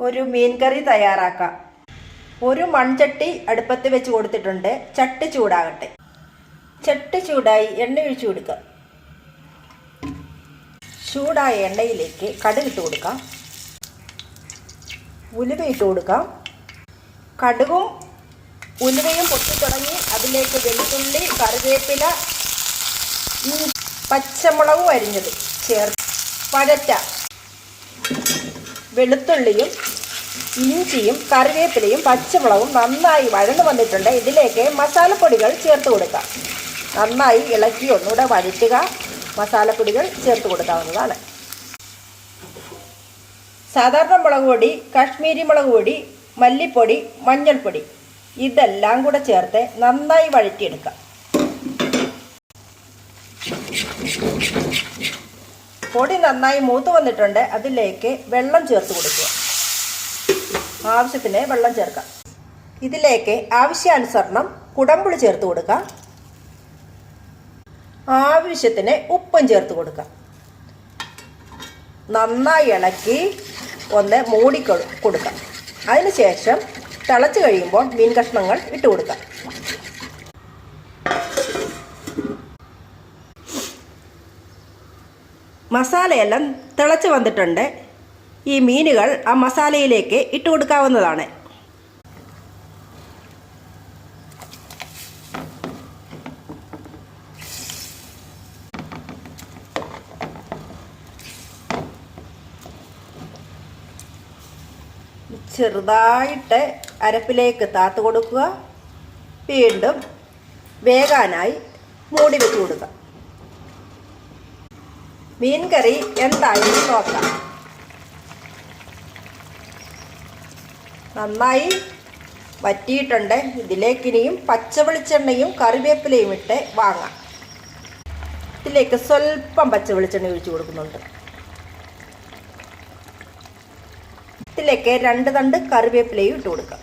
ഒരു മീൻ കറി തയ്യാറാക്കാം. ഒരു മൺചട്ടി അടുപ്പത്ത് വെച്ച് കൊടുത്തിട്ടുണ്ട്. ചട്ടി ചൂടാകട്ടെ. ചട്ടി ചൂടായി എണ്ണ ഒഴിച്ചു കൊടുക്കുക ചൂടായ എണ്ണയിലേക്ക് കടുകിട്ട് കൊടുക്കാം. ഉലുവ ഇട്ട് കൊടുക്കാം. കടുകും ഉലുവയും പൊട്ടിത്തുടങ്ങി അതിലേക്ക് വെളുത്തുള്ളി കറിവേപ്പില പച്ചമുളകും അരിഞ്ഞത് ചേർത്ത് വഴറ്റാം വെളുത്തുള്ളിയും ഇഞ്ചിയും കറിവേപ്പിലയും പച്ചമുളകും നന്നായി വഴന്നു വന്നിട്ടുണ്ട്. ഇതിലേക്ക് മസാലപ്പൊടികൾ ചേർത്ത് കൊടുക്കാം നന്നായി ഇളക്കി ഒന്നുകൂടെ വഴറ്റുക. മസാലപ്പൊടികൾ ചേർത്ത് കൊടുക്കാവുന്നതാണ്. സാധാരണ മുളക് പൊടി കാശ്മീരി മുളക് പൊടി മല്ലിപ്പൊടി മഞ്ഞൾപ്പൊടി ഇതെല്ലാം കൂടെ ചേർത്ത് നന്നായി വഴറ്റിയെടുക്കാം പൊടി നന്നായി മൂത്ത് വന്നിട്ടുണ്ട്. അതിലേക്ക് വെള്ളം ചേർത്ത് കൊടുക്കുക. ആവശ്യത്തിന് വെള്ളം ചേർക്കാം. ഇതിലേക്ക് ആവശ്യാനുസരണം കുടമ്പുളി ചേർത്ത് കൊടുക്കാം. ആവശ്യത്തിന് ഉപ്പും ചേർത്ത് കൊടുക്കാം. നന്നായി ഇളക്കി ഒന്ന് മൂടി കൊടുക്കാം. അതിനുശേഷം തിളച്ച് കഴിയുമ്പോൾ മീൻ കഷ്ണങ്ങൾ ഇട്ട് കൊടുക്കാം. മസാലയെല്ലാം തിളച്ച് വന്നിട്ടുണ്ട്. ഈ മീനുകൾ ആ മസാലയിലേക്ക് ഇട്ട് കൊടുക്കാവുന്നതാണ്. ചെറുതായിട്ട് അരപ്പിലേക്ക് താത്ത് കൊടുക്കുക. വീണ്ടും വേകാനായി മൂടി വെച്ച് കൊടുക്കുക. മീൻ കറി എന്തായാലും നോക്കാം. നന്നായി വറ്റിയിട്ടുണ്ട്. പച്ച വെളിച്ചെണ്ണയും കറിവേപ്പിലയും ഇട്ട് വാങ്ങാം. ഇതിലേക്ക് സ്വല്പം പച്ച വെളിച്ചെണ്ണ ഒഴിച്ചു കൊടുക്കുന്നുണ്ട്. ഇതിലേക്ക് രണ്ട് തണ്ട് കറിവേപ്പിലയും ഇട്ട് കൊടുക്കാം.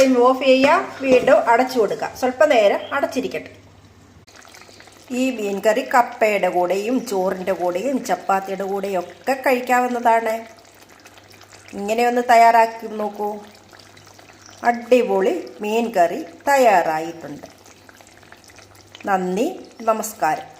ഫ്ലെയിം ഓഫ് ചെയ്യുക വീണ്ടും അടച്ചു കൊടുക്കുക. സ്വല്പ നേരം അടച്ചിരിക്കട്ടെ. ഈ മീൻ കറി കപ്പയുടെ കൂടെയും ചോറിന്റെ കൂടെയും ചപ്പാത്തിയുടെ കൂടെയും ഒക്കെ കഴിക്കാവുന്നതാണ്. ഇങ്ങനെയൊന്ന് തയ്യാറാക്കി നോക്കൂ. അടിപൊളി മീൻ കറി തയ്യാറായിട്ടുണ്ട്. നന്ദി നമസ്കാരം.